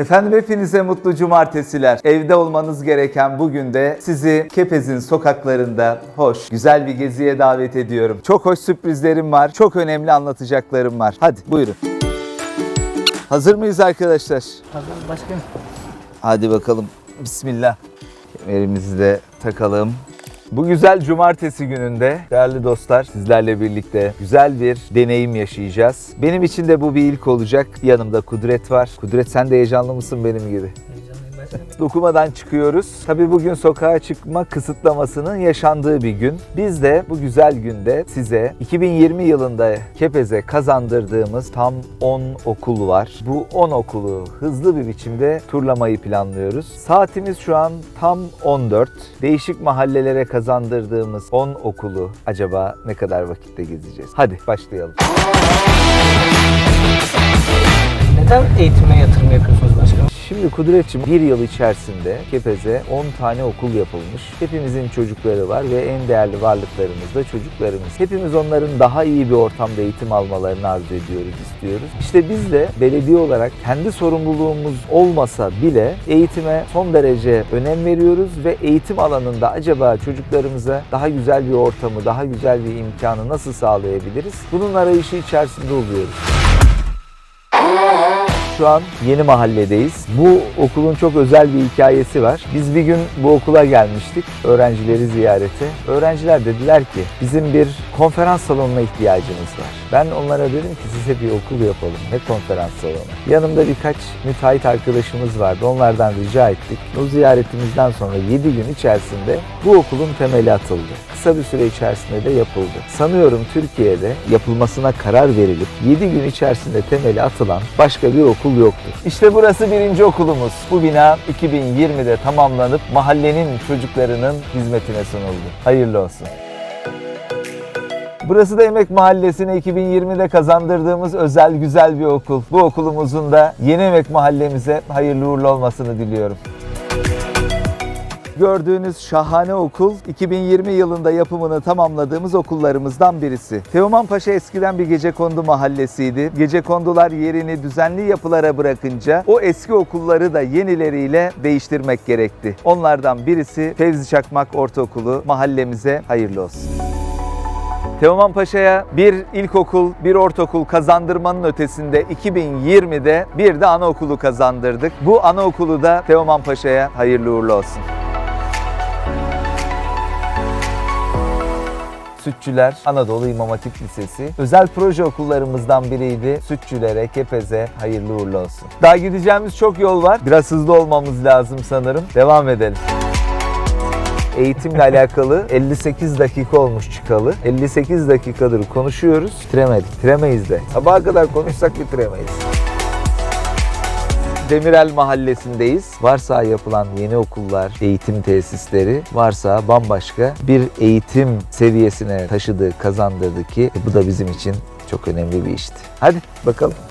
Efendim hepinize mutlu cumartesiler. Evde olmanız gereken bugün de sizi Kepez'in sokaklarında hoş, güzel bir geziye davet ediyorum. Çok hoş sürprizlerim var, çok önemli anlatacaklarım var. Hadi buyurun. Hazır mıyız arkadaşlar? Hazır başkanım. Hadi bakalım. Bismillah. Kemerimizi de takalım. Bu güzel cumartesi gününde değerli dostlar sizlerle birlikte güzel bir deneyim yaşayacağız. Benim için de bu bir ilk olacak. Yanımda Kudret var. Kudret sen de heyecanlı mısın benim gibi? Başkanım. Dokumadan çıkıyoruz. Tabii bugün sokağa çıkma kısıtlamasının yaşandığı bir gün. Biz de bu güzel günde size 2020 yılında Kepez'e kazandırdığımız tam 10 okul var. Bu 10 okulu hızlı bir biçimde turlamayı planlıyoruz. Saatimiz şu an tam 14. Değişik mahallelere kazandırdığımız 10 okulu acaba ne kadar vakitte gezeceğiz? Hadi başlayalım. Neden eğitime yatırım yapıyorsunuz? Şimdi Kudretçim bir yıl içerisinde Kepez'e 10 tane okul yapılmış. Hepimizin çocukları var ve en değerli varlıklarımız da çocuklarımız. Hepimiz onların daha iyi bir ortamda eğitim almalarını arzu ediyoruz, istiyoruz. İşte biz de belediye olarak kendi sorumluluğumuz olmasa bile eğitime son derece önem veriyoruz ve eğitim alanında acaba çocuklarımıza daha güzel bir ortamı, daha güzel bir imkanı nasıl sağlayabiliriz? Bunun arayışı içerisinde oluyoruz. Şu an yeni mahalledeyiz. Bu okulun çok özel bir hikayesi var. Biz bir gün bu okula gelmiştik öğrencileri ziyarete. Öğrenciler dediler ki bizim bir konferans salonuna ihtiyacımız var. Ben onlara dedim ki size bir okul yapalım. Ne konferans salonu? Yanımda birkaç müteahhit arkadaşımız vardı. Onlardan rica ettik. O ziyaretimizden sonra 7 gün içerisinde bu okulun temeli atıldı. Kısa bir süre içerisinde de yapıldı. Sanıyorum Türkiye'de yapılmasına karar verilip 7 gün içerisinde temeli atılan başka bir okul yoktur. İşte burası birinci okulumuz. Bu bina 2020'de tamamlanıp mahallenin çocuklarının hizmetine sunuldu. Hayırlı olsun. Burası da Emek Mahallesi'ne 2020'de kazandırdığımız özel güzel bir okul. Bu okulumuzun da yeni Emek Mahallemize hayırlı uğurlu olmasını diliyorum. Gördüğünüz şahane okul 2020 yılında yapımını tamamladığımız okullarımızdan birisi. Teoman Paşa eskiden bir gecekondu mahallesiydi. Gecekondular yerini düzenli yapılara bırakınca o eski okulları da yenileriyle değiştirmek gerekti. Onlardan birisi Fevzi Çakmak Ortaokulu mahallemize hayırlı olsun. Teoman Paşa'ya bir ilkokul, bir ortaokul kazandırmanın ötesinde 2020'de bir de anaokulu kazandırdık. Bu anaokulu da Teoman Paşa'ya hayırlı uğurlu olsun. Sütçüler Anadolu İmam Hatip Lisesi. Özel proje okullarımızdan biriydi. Sütçülere, Kepez'e hayırlı uğurlu olsun. Daha gideceğimiz çok yol var. Biraz hızlı olmamız lazım sanırım. Devam edelim. Eğitimle alakalı 58 dakika olmuş çıkalı. 58 dakikadır konuşuyoruz. Bitiremedik. Bitiremeyiz de. Sabaha kadar konuşsak bitiremeyiz. Demirel Mahallesi'ndeyiz. Varsa yapılan yeni okullar, eğitim tesisleri varsa bambaşka bir eğitim seviyesine taşıdı, kazandırdı ki bu da bizim için çok önemli bir işti. Hadi bakalım.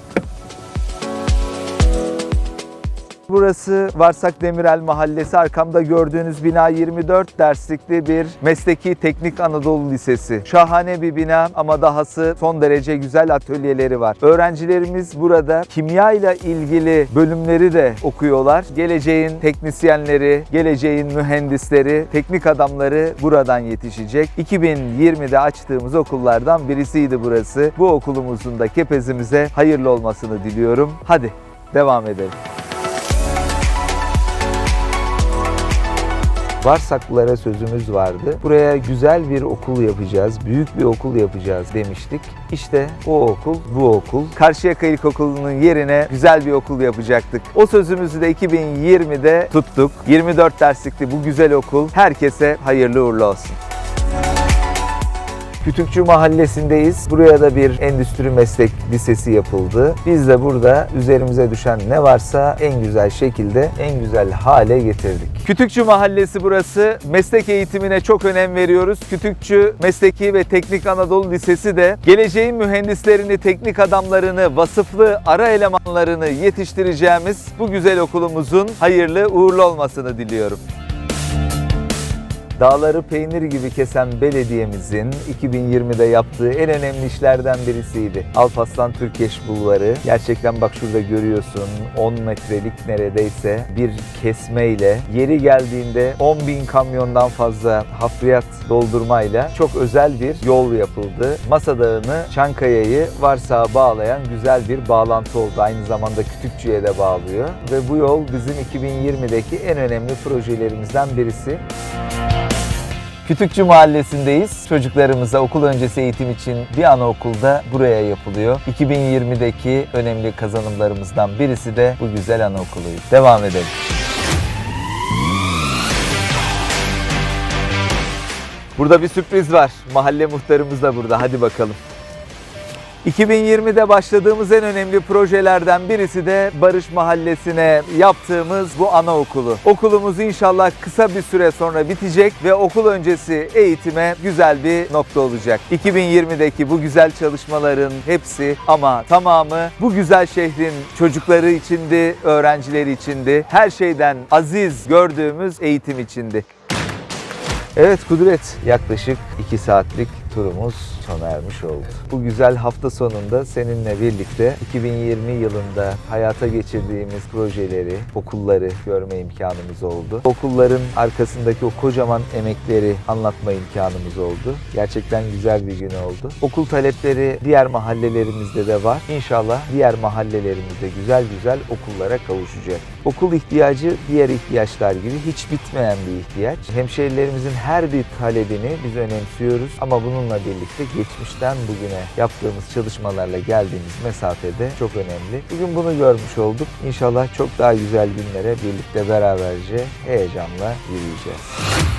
Burası Varsak Demirel Mahallesi. Arkamda gördüğünüz bina 24 derslikli bir mesleki teknik Anadolu Lisesi. Şahane bir bina ama dahası son derece güzel atölyeleri var. Öğrencilerimiz burada kimya ile ilgili bölümleri de okuyorlar. Geleceğin teknisyenleri, geleceğin mühendisleri, teknik adamları buradan yetişecek. 2020'de açtığımız okullardan birisiydi burası. Bu okulumuzun da kepezimize hayırlı olmasını diliyorum. Hadi devam edelim. Varsaklılara sözümüz vardı. Buraya güzel bir okul yapacağız, büyük bir okul yapacağız demiştik. İşte o okul, bu okul. Karşıyaka İlkokulu'nun yerine güzel bir okul yapacaktık. O sözümüzü de 2020'de tuttuk. 24 derslikli bu güzel okul herkese hayırlı uğurlu olsun. Kütükçü Mahallesi'ndeyiz. Buraya da bir endüstri meslek lisesi yapıldı. Biz de burada üzerimize düşen ne varsa en güzel şekilde, en güzel hale getirdik. Kütükçü Mahallesi burası. Meslek eğitimine çok önem veriyoruz. Kütükçü Mesleki ve Teknik Anadolu Lisesi de geleceğin mühendislerini, teknik adamlarını, vasıflı ara elemanlarını yetiştireceğimiz bu güzel okulumuzun hayırlı uğurlu olmasını diliyorum. Dağları peynir gibi kesen belediyemizin 2020'de yaptığı en önemli işlerden birisiydi. Alparslan Türkeş Bulvarı. Gerçekten bak şurada görüyorsun 10 metrelik neredeyse bir kesmeyle yeri geldiğinde 10 bin kamyondan fazla hafriyat doldurmayla çok özel bir yol yapıldı. Masa Dağı'nı Çankaya'yı Varsak'a bağlayan güzel bir bağlantı oldu. Aynı zamanda Kütükçü'ye de bağlıyor ve bu yol bizim 2020'deki en önemli projelerimizden birisi. Kütükçü Mahallesi'ndeyiz. Çocuklarımıza okul öncesi eğitim için bir anaokulda buraya yapılıyor. 2020'deki önemli kazanımlarımızdan birisi de bu güzel anaokuluydu. Devam edelim. Burada bir sürpriz var. Mahalle muhtarımız da burada. Hadi bakalım. 2020'de başladığımız en önemli projelerden birisi de Barış Mahallesi'ne yaptığımız bu anaokulu. Okulumuz inşallah kısa bir süre sonra bitecek ve okul öncesi eğitime güzel bir nokta olacak. 2020'deki bu güzel çalışmaların hepsi ama tamamı bu güzel şehrin çocukları içindi, öğrencileri içindi. Her şeyden aziz gördüğümüz eğitim içindi. Evet Kudret, yaklaşık 2 saatlik turumuz sona ermiş oldu. Bu güzel hafta sonunda seninle birlikte 2020 yılında hayata geçirdiğimiz projeleri, okulları görme imkanımız oldu. Okulların arkasındaki o kocaman emekleri anlatma imkanımız oldu. Gerçekten güzel bir gün oldu. Okul talepleri diğer mahallelerimizde de var. İnşallah diğer mahallelerimizde güzel güzel okullara kavuşacak. Okul ihtiyacı diğer ihtiyaçlar gibi hiç bitmeyen bir ihtiyaç. Hemşehrilerimizin her bir talebini biz önemsiyoruz ama bununla birlikte geçmişten bugüne yaptığımız çalışmalarla geldiğimiz mesafede çok önemli. Bugün bunu görmüş olduk. İnşallah çok daha güzel günlere birlikte beraberce heyecanla yürüyeceğiz.